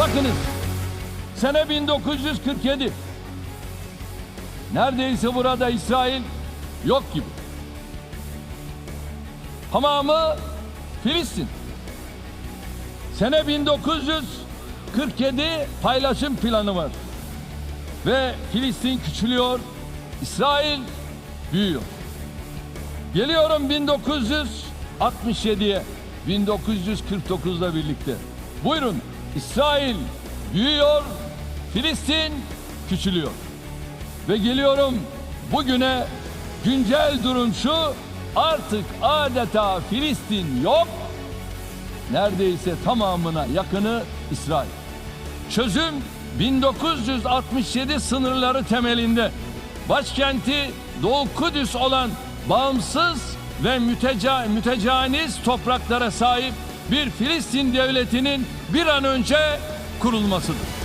Bakınız. Sene 1947. Neredeyse burada İsrail yok gibi. Tamamı Filistin. Sene 1947 paylaşım planı var. Ve Filistin küçülüyor, İsrail büyüyor. Geliyorum 1967'ye, 1949'la birlikte. Buyurun, İsrail büyüyor, Filistin küçülüyor. Ve geliyorum bugüne güncel durum şu, artık adeta Filistin yok, neredeyse tamamına yakını İsrail. Çözüm 1967 sınırları temelinde başkenti Doğu Kudüs olan bağımsız ve müteca, mütecaniz topraklara sahip bir Filistin devletinin bir an önce kurulmasıdır.